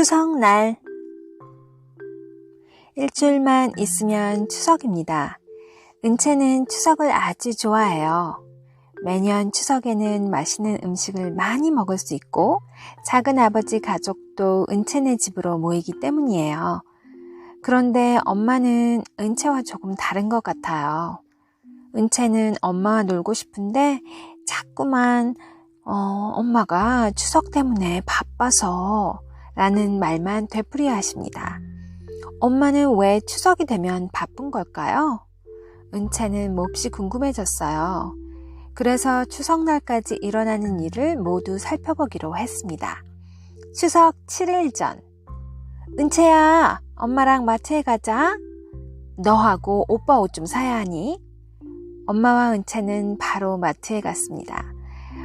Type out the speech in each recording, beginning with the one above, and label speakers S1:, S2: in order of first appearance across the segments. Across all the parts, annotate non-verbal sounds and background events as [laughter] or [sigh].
S1: 추석날 일주일만 있으면 추석입니다. 은채는 추석을 아주 좋아해요. 매년 추석에는 맛있는 음식을 많이 먹을 수 있고 작은 아버지 가족도 은채네 집으로 모이기 때문이에요. 그런데 엄마는 은채와 조금 다른 것 같아요. 은채는 엄마와 놀고 싶은데 자꾸만 어, 엄마가 추석 때문에 바빠서 라는 말만 되풀이해 하십니다. 엄마는 왜 추석이 되면 바쁜 걸까요? 은채는 몹시 궁금해졌어요. 그래서 추석날까지 일어나는 일을 모두 살펴보기로 했습니다. 추석 7일 전. 은채야, 엄마랑 마트에 가자. 너하고 오빠 옷 좀 사야 하니? 엄마와 은채는 바로 마트에 갔습니다.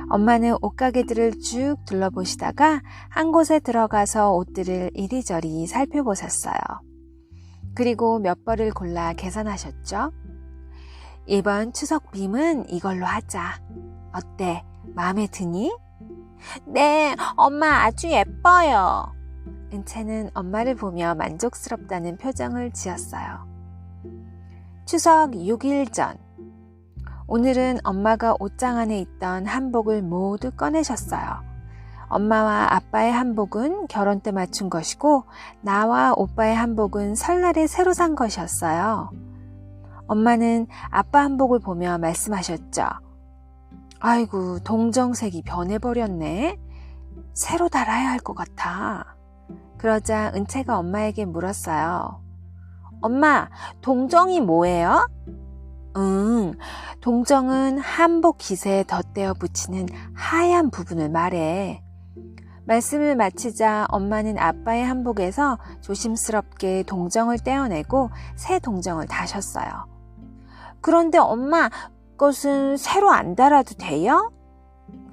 S1: 엄마는 옷가게들을 쭉 둘러보시다가 한 곳에 들어가서 옷들을 이리저리 살펴보셨어요. 그리고 몇 벌을 골라 계산하셨죠? 이번 추석 빔은 이걸로 하자. 어때? 마음에 드니? 네, 엄마 아주 예뻐요. 은채는 엄마를 보며 만족스럽다는 표정을 지었어요. 추석 6일 전. 오늘은 엄마가 옷장 안에 있던 한복을 모두 꺼내셨어요. 엄마와 아빠의 한복은 결혼 때 맞춘 것이고, 나와 오빠의 한복은 설날에 새로 산 것이었어요. 엄마는 아빠 한복을 보며 말씀하셨죠. 아이고, 동정색이 변해버렸네. 새로 달아야 할 것 같아. 그러자 은채가 엄마에게 물었어요. 엄마, 동정이 뭐예요? 응, 동정은 한복 기세에 덧대어 붙이는 하얀 부분을 말해. 말씀을 마치자 엄마는 아빠의 한복에서 조심스럽게 동정을 떼어내고 새 동정을 다셨어요. 그런데 엄마, 것은 새로 안 달아도 돼요?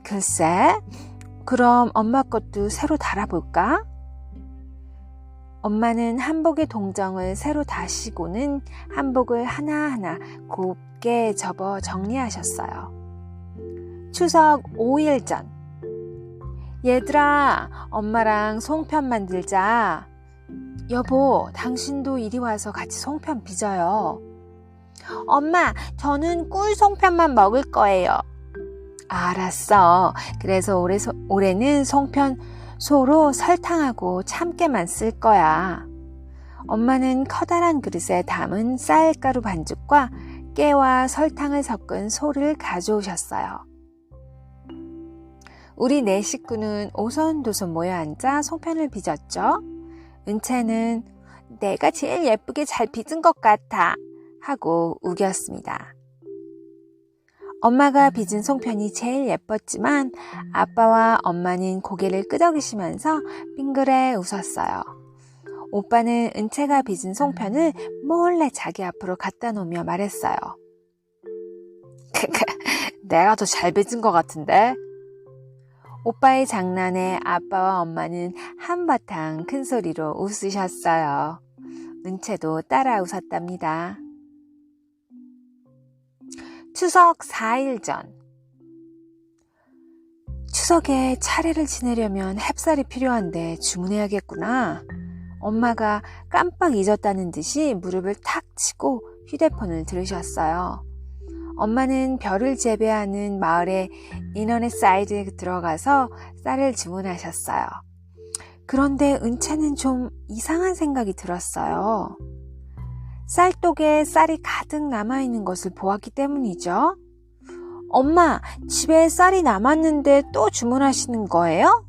S1: 글쎄, 그럼 엄마 것도 새로 달아볼까? 엄마는 한복의 동정을 새로 다시고는 한복을 하나하나 곱게 접어 정리하셨어요. 추석 5일 전. 얘들아, 엄마랑 송편 만들자. 여보, 당신도 이리 와서 같이 송편 빚어요. 엄마, 저는 꿀 송편만 먹을 거예요. 알았어. 그래서 올해, 올해는 송편 소로 설탕하고 참깨만 쓸 거야. 엄마는 커다란 그릇에 담은 쌀가루 반죽과 깨와 설탕을 섞은 소를 가져오셨어요. 우리 네 식구는 오손도손 모여 앉아 송편을 빚었죠. 은채는 내가 제일 예쁘게 잘 빚은 것 같아 하고 우겼습니다. 엄마가 빚은 송편이 제일 예뻤지만 아빠와 엄마는 고개를 끄덕이시면서 빙그레 웃었어요. 오빠는 은채가 빚은 송편을 몰래 자기 앞으로 갖다 놓으며 말했어요. [laughs] 내가 더 잘 빚은 것 같은데? 오빠의 장난에 아빠와 엄마는 한바탕 큰 소리로 웃으셨어요. 은채도 따라 웃었답니다. 추석 4일 전. 추석에 차례를 지내려면 햅쌀이 필요한데 주문해야겠구나. 엄마가 깜빡 잊었다는 듯이 무릎을 탁 치고 휴대폰을 들으셨어요. 엄마는 별을 재배하는 마을의 인터넷 사이트에 들어가서 쌀을 주문하셨어요. 그런데 은채는 좀 이상한 생각이 들었어요. 쌀독에 쌀이 가득 남아있는 것을 보았기 때문이죠. 엄마, 집에 쌀이 남았는데 또 주문하시는 거예요?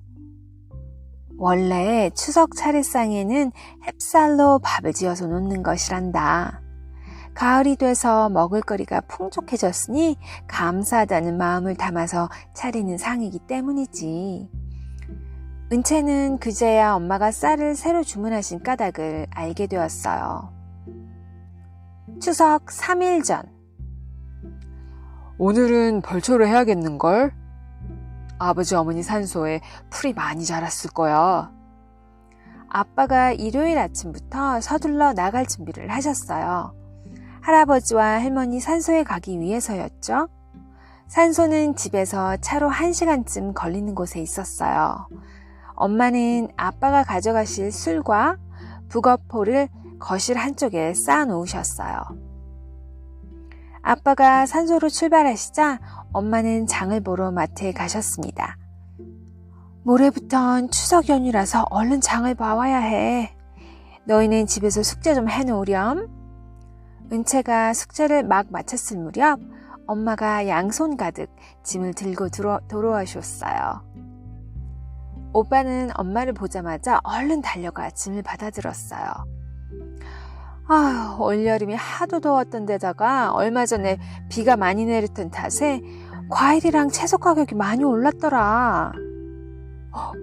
S1: 원래 추석 차례상에는 햅쌀로 밥을 지어서 놓는 것이란다. 가을이 돼서 먹을거리가 풍족해졌으니 감사하다는 마음을 담아서 차리는 상이기 때문이지. 은채는 그제야 엄마가 쌀을 새로 주문하신 까닭을 알게 되었어요. 추석 3일 전. 오늘은 벌초를 해야겠는걸? 아버지 어머니 산소에 풀이 많이 자랐을 거야. 아빠가 일요일 아침부터 서둘러 나갈 준비를 하셨어요. 할아버지와 할머니 산소에 가기 위해서였죠. 산소는 집에서 차로 1시간쯤 걸리는 곳에 있었어요. 엄마는 아빠가 가져가실 술과 북어포를 거실 한쪽에 쌓아 놓으셨어요. 아빠가 산소로 출발하시자 엄마는 장을 보러 마트에 가셨습니다. 모레부턴 추석 연휴라서 얼른 장을 봐와야 해. 너희는 집에서 숙제 좀 해놓으렴. 은채가 숙제를 막 마쳤을 무렵 엄마가 양손 가득 짐을 들고 들어, 돌아오셨어요. 오빠는 엄마를 보자마자 얼른 달려가 짐을 받아들었어요. 아휴, 올여름이 하도 더웠던 데다가 얼마 전에 비가 많이 내렸던 탓에 과일이랑 채소 가격이 많이 올랐더라.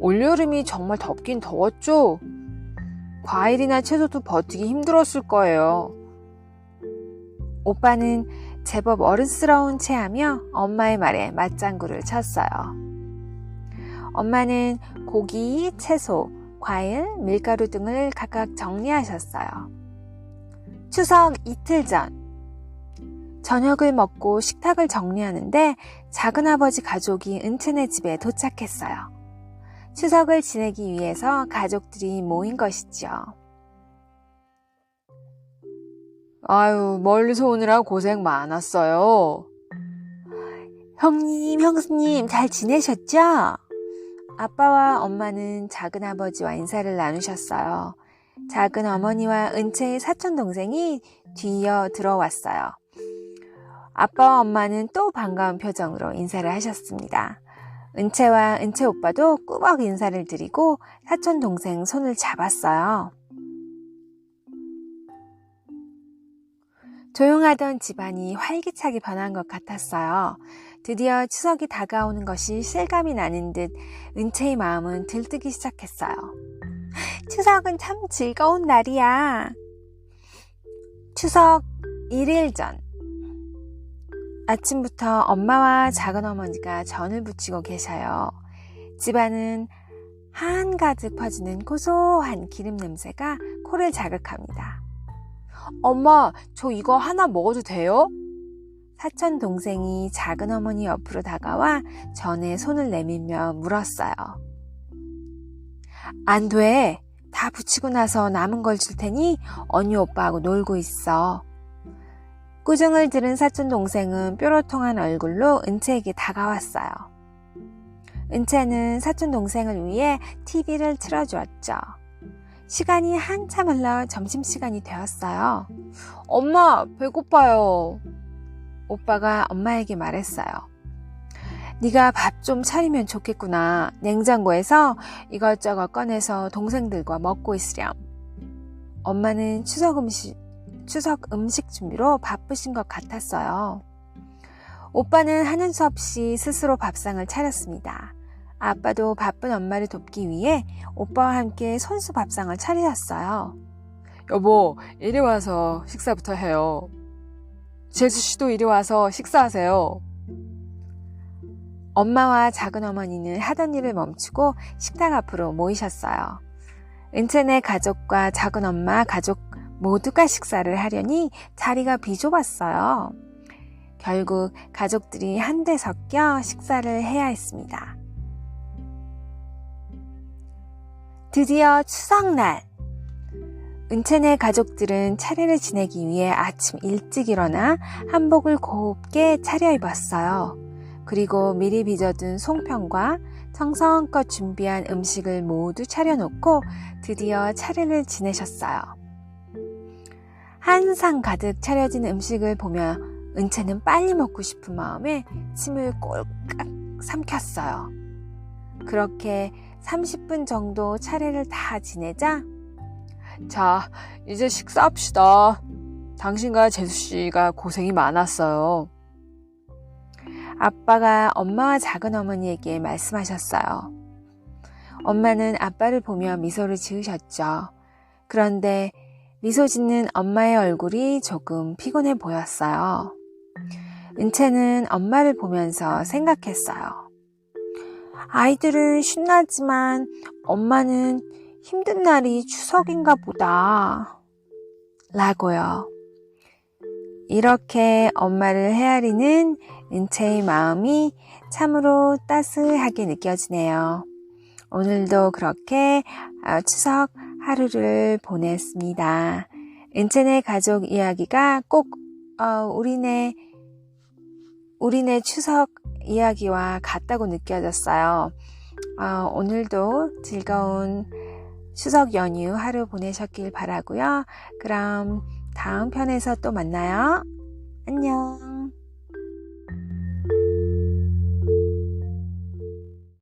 S1: 올여름이 정말 덥긴 더웠죠? 과일이나 채소도 버티기 힘들었을 거예요. 오빠는 제법 어른스러운 체하며 엄마의 말에 맞장구를 쳤어요. 엄마는 고기, 채소, 과일, 밀가루 등을 각각 정리하셨어요. 추석 이틀 전, 저녁을 먹고 식탁을 정리하는데 작은아버지 가족이 은채네 집에 도착했어요. 추석을 지내기 위해서 가족들이 모인 것이죠. 아유, 멀리서 오느라 고생 많았어요. 형님, 형수님, 잘 지내셨죠? 아빠와 엄마는 작은 아버지와 인사를 나누셨어요. 작은 어머니와 은채의 사촌 동생이 뒤이어 들어왔어요. 아빠와 엄마는 또 반가운 표정으로 인사를 하셨습니다. 은채와 은채 오빠도 꾸벅 인사를 드리고 사촌 동생 손을 잡았어요. 조용하던 집안이 활기차게 변한 것 같았어요. 드디어 추석이 다가오는 것이 실감이 나는 듯 은채의 마음은 들뜨기 시작했어요. 추석은 참 즐거운 날이야. 추석 1일 전. 아침부터 엄마와 작은 어머니가 전을 부치고 계셔요. 집안은 한가득 퍼지는 고소한 기름 냄새가 코를 자극합니다. 엄마, 저 이거 하나 먹어도 돼요? 사촌 동생이 작은 어머니 옆으로 다가와 전에 손을 내밀며 물었어요. 안 돼. 다 붙이고 나서 남은 걸 줄 테니 언니 오빠하고 놀고 있어. 꾸중을 들은 사촌 동생은 뾰로통한 얼굴로 은채에게 다가왔어요. 은채는 사촌 동생을 위해 TV를 틀어주었죠. 시간이 한참 흘러 점심시간이 되었어요. 엄마, 배고파요. 오빠가 엄마에게 말했어요. 네가 밥 좀 차리면 좋겠구나. 냉장고에서 이것저것 꺼내서 동생들과 먹고 있으렴. 엄마는 추석 음식, 추석 음식 준비로 바쁘신 것 같았어요. 오빠는 하는 수 없이 스스로 밥상을 차렸습니다. 아빠도 바쁜 엄마를 돕기 위해 오빠와 함께 손수 밥상을 차리셨어요.
S2: 여보, 이리 와서 식사부터 해요. 재수 씨도 이리 와서 식사하세요.
S1: 엄마와 작은 어머니는 하던 일을 멈추고 식탁 앞으로 모이셨어요. 은채네 가족과 작은 엄마 가족 모두가 식사를 하려니 자리가 비좁았어요. 결국 가족들이 한데 섞여 식사를 해야 했습니다. 드디어 추석날. 은채네 가족들은 차례를 지내기 위해 아침 일찍 일어나 한복을 곱게 차려입었어요. 그리고 미리 빚어둔 송편과 정성껏 준비한 음식을 모두 차려놓고 드디어 차례를 지내셨어요. 한상 가득 차려진 음식을 보며 은채는 빨리 먹고 싶은 마음에 침을 꼴깍 삼켰어요. 그렇게 30분 정도 차례를 다 지내자
S2: 자, 이제 식사합시다. 당신과 재수 씨가 고생이 많았어요.
S1: 아빠가 엄마와 작은 어머니에게 말씀하셨어요. 엄마는 아빠를 보며 미소를 지으셨죠. 그런데 미소 짓는 엄마의 얼굴이 조금 피곤해 보였어요. 은채는 엄마를 보면서 생각했어요. 아이들은 신나지만 엄마는 힘든 날이 추석인가 보다. 라고요. 이렇게 엄마를 헤아리는 은채의 마음이 참으로 따스하게 느껴지네요. 오늘도 그렇게 어, 추석 하루를 보냈습니다. 은채네 가족 이야기가 꼭 어, 우리네 우리네 추석 이야기와 같다고 느껴졌어요. 어, 오늘도 즐거운 추석 연휴 하루 보내셨길 바라고요. 그럼 다음 편에서 또 만나요. 안녕.